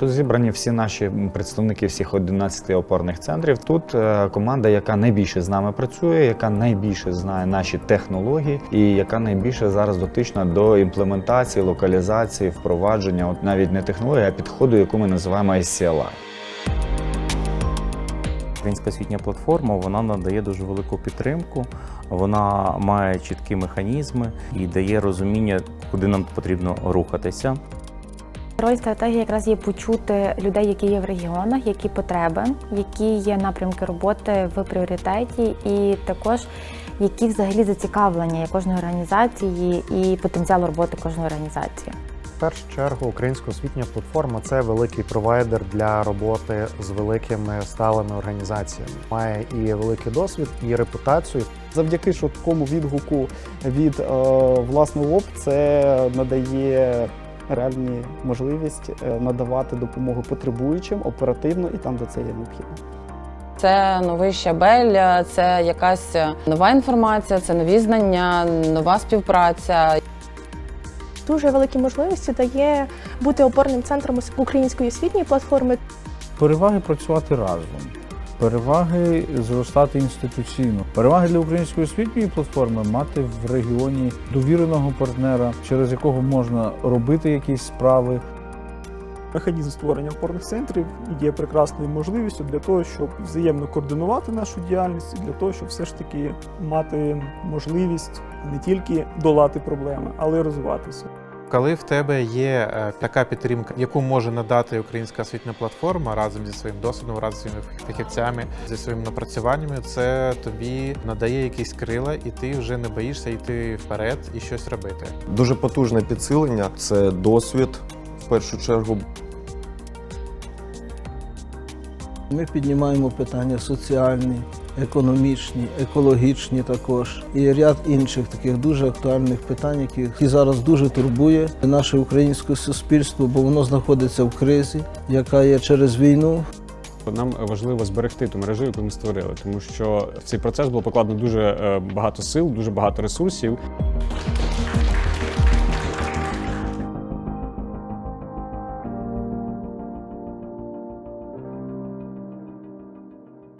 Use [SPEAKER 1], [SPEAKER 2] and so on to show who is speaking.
[SPEAKER 1] Тут зібрані всі наші представники всіх 11 опорних центрів. Тут е, команда, яка найбільше з нами працює, яка найбільше знає наші технології, і яка найбільше зараз дотична до імплементації, локалізації, впровадження, от навіть не технології, а підходу, яку ми називаємо ICLI.
[SPEAKER 2] Українська освітня платформа вона надає дуже велику підтримку. Вона має чіткі механізми і дає розуміння, куди нам потрібно рухатися.
[SPEAKER 3] Роль стратегії якраз є почути людей, які є в регіонах, які потреби, які є напрямки роботи в пріоритеті, і також які взагалі зацікавлення кожної організації і потенціал роботи кожної організації.
[SPEAKER 4] В першу чергу українська освітня платформа це великий провайдер для роботи з великими сталими організаціями. Має і великий досвід, і репутацію.
[SPEAKER 5] Завдяки швидкому відгуку від е, власного ОП це надає реальні можливість е, надавати допомогу потребуючим оперативно і там, де це є необхідно.
[SPEAKER 6] Це новий щабель, це якась нова інформація, це нові знання, нова співпраця.
[SPEAKER 7] дуже великі можливості дає бути опорним центром української освітньої платформи.
[SPEAKER 8] Переваги працювати разом, переваги зростати інституційно, переваги для української освітньої платформи мати в регіоні довіреного партнера, через якого можна робити якісь справи,
[SPEAKER 9] Механізм створення опорних центрів є прекрасною можливістю для того, щоб взаємно координувати нашу діяльність, для того, щоб все ж таки мати можливість не тільки долати проблеми, але й розвиватися.
[SPEAKER 10] Коли в тебе є е, така підтримка, яку може надати українська освітня платформа разом зі своїм досвідом, разом зі своїми фахівцями, зі своїми напрацюваннями, це тобі надає якісь крила, і ти вже не боїшся йти вперед і щось робити.
[SPEAKER 11] Дуже потужне підсилення це досвід в першу чергу.
[SPEAKER 12] Ми піднімаємо питання соціальні, економічні, екологічні також і ряд інших таких дуже актуальних питань, які зараз дуже турбує наше українське суспільство, бо воно знаходиться в кризі, яка є через війну.
[SPEAKER 13] Нам важливо зберегти ту мережу, яку ми створили, тому що в цей процес було покладено дуже е, багато сил, дуже багато ресурсів.